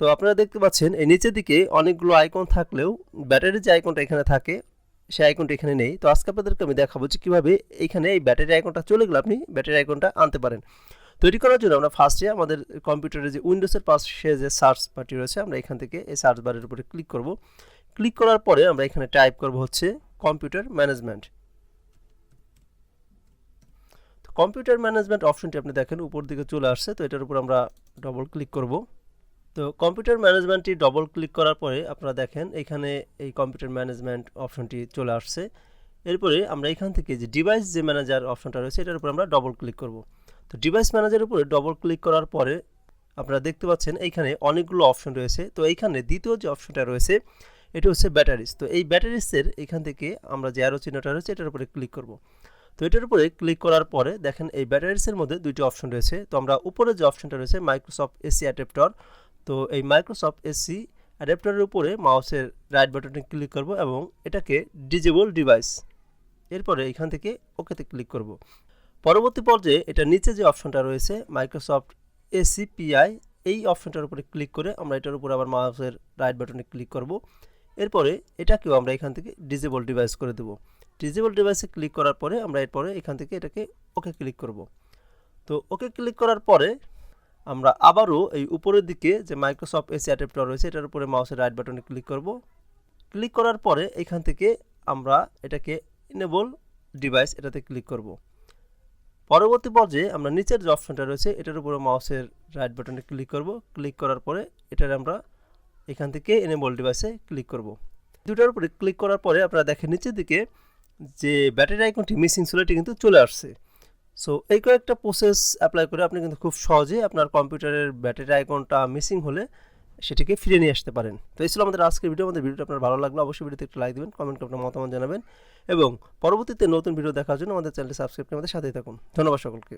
তো আপনারা দেখতে পাচ্ছেন, এই নিচের দিকে অনেকগুলো আইকন থাকলেও ব্যাটারির যে আইকনটা এখানে থাকে, সেই আইকনটা এখানে নেই। তো আজকে আপনাদেরকে আমি দেখাবো যে কীভাবে এখানে এই ব্যাটারি আইকনটা চলে গেলে আপনি ব্যাটারি আইকনটা আনতে পারেন। তৈরি করার জন্য আমরা ফার্স্টে আমাদের কম্পিউটারে যে উইন্ডোজের পাশে যে সার্চ বারটি রয়েছে, আমরা এখান থেকে এই সার্চ বারের উপরে ক্লিক করব। ক্লিক করার পরে আমরা এখানে টাইপ করব হচ্ছে কম্পিউটার ম্যানেজমেন্ট তো কম্পিউটার ম্যানেজমেন্ট অপশনটি আপনি দেখেন, উপর দিকে চলে আসছে, তো এটার উপর আমরা ডবল ক্লিক করব। তো কম্পিউটার ম্যানেজমেন্টটি ডবল ক্লিক করার পরে আপনারা দেখেন এখানে এই কম্পিউটার ম্যানেজমেন্ট অপশনটি চলে আসছে। এরপরে আমরা এখান থেকে যে ডিভাইস যে ম্যানেজার অপশনটা রয়েছে, এটার উপর আমরা ডবল ক্লিক করব। তো ডিভাইস ম্যানেজারের উপরে ডবল ক্লিক করার পরে আপনারা দেখতে পাচ্ছেন এইখানে অনেকগুলো অপশন রয়েছে। তো এইখানে দ্বিতীয় যে অপশনটা রয়েছে, এটা হচ্ছে ব্যাটারিজ তো এই ব্যাটারিসের এখান থেকে আমরা যে অ্যারো চিহ্নটা রয়েছে, এটার উপরে ক্লিক করব। তো এটার উপরে ক্লিক করার পরে দেখেন এই ব্যাটারিসের মধ্যে দুইটি অপশন রয়েছে। তো আমরা উপরে যে অপশনটা রয়েছে মাইক্রোসফট এসি অ্যাডাপ্টার তো এই মাইক্রোসফট এসি অ্যাডাপ্টারের উপরে মাউসের রাইট বাটনে ক্লিক করব এবং এটাকে ডিজেবল ডিভাইস এরপরে এখান থেকে ওকেতে ক্লিক করব। পরবর্তী পর্যায়ে এটা নিচে যে অপশনটা রয়েছে মাইক্রোসফট এসিপিআই এই অপশনটার উপরে ক্লিক করে আমরা এটার উপরে আবার মাউসের রাইট বাটনে ক্লিক করব। এরপরে এটাকেও আমরা এখান থেকে ডিজেবল ডিভাইস করে দেব। ডিজেবল ডিভাইসে ক্লিক করার পরে আমরা এরপরে এখান থেকে এটাকে ওকে ক্লিক করব। তো ওকে ক্লিক করার পরে আমরা আবারও এই উপরের দিকে যে মাইক্রোসফট এসি অ্যাডাপ্টার রয়েছে, এটার উপরে মাউসের রাইট বাটনে ক্লিক করব। ক্লিক করার পরে এখান থেকে আমরা এটাকে ইনেবল ডিভাইস এটাতে ক্লিক করব। পরবর্তী পর্যায়ে আমরা নিচের যে অপশনটা রয়েছে, এটার উপরে মাউসের রাইট বাটনে ক্লিক করব। ক্লিক করার পরে এটার আমরা এখান থেকে এনেবল ডিভাইসে ক্লিক করব। দুটার উপরে ক্লিক করার পরে আপনারা দেখেন নিচের দিকে যে ব্যাটারি আইকনটি মিসিং ছিল, এটি কিন্তু চলে আসছে। সো এই কয়েকটা প্রসেস অ্যাপ্লাই করে আপনি কিন্তু খুব সহজে আপনার কম্পিউটারের ব্যাটারি আইকনটা মিসিং হলে সেটিকে ফিরে নিয়ে আসতে পারেন। তো এই ছিল আমাদের আজকের ভিডিও আমাদের ভিডিওটা আপনার ভালো লাগল অবশ্যই ভিডিওতে একটু লাইক দেবেন কমেন্ট করে আপনার মতামত জানাবেন এবং পরবর্তীতে নতুন ভিডিও দেখার জন্য আমাদের চ্যানেলটি সাবস্ক্রাইব করে আমাদের সাথেই থাকুন। ধন্যবাদ সকলকে।